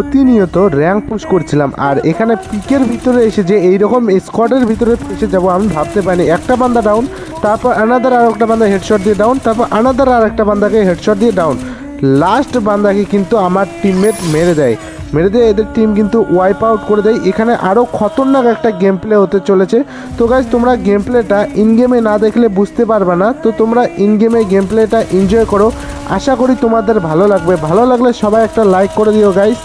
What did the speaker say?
প্রতিনিয়ত rank push করছিলাম। আর এখানে পিকের ভিতরে এসে যে এইরকম স্কোয়াডের ভিতরে এসে যাব আমি ভাবতে পারিনি। একটা বান্দা ডাউন তারপর আনাদার আর একটা বান্দা হেডশট দিয়ে ডাউন তারপর আনাদার আর একটা বান্দাকে হেডশট দিয়ে ডাউন লাস্ট বান্দাকে কিন্তু আমার টিমমেট মেরে দেয়। মেরে দিয়ে এদের টিম কিন্তু ওয়াইপ আউট করে দেয়। এখানে আরও খতরনাক একটা গেম প্লে হতে চলেছে। তো গাইজ তোমরা গেম প্লেটা ইন গেমে না দেখলে বুঝতে পারবে না। তো তোমরা ইন গেমে গেম প্লেটা এনজয় করো। আশা করি তোমাদের ভালো লাগবে। ভালো লাগলে সবাই একটা লাইক করে দিও গাইজ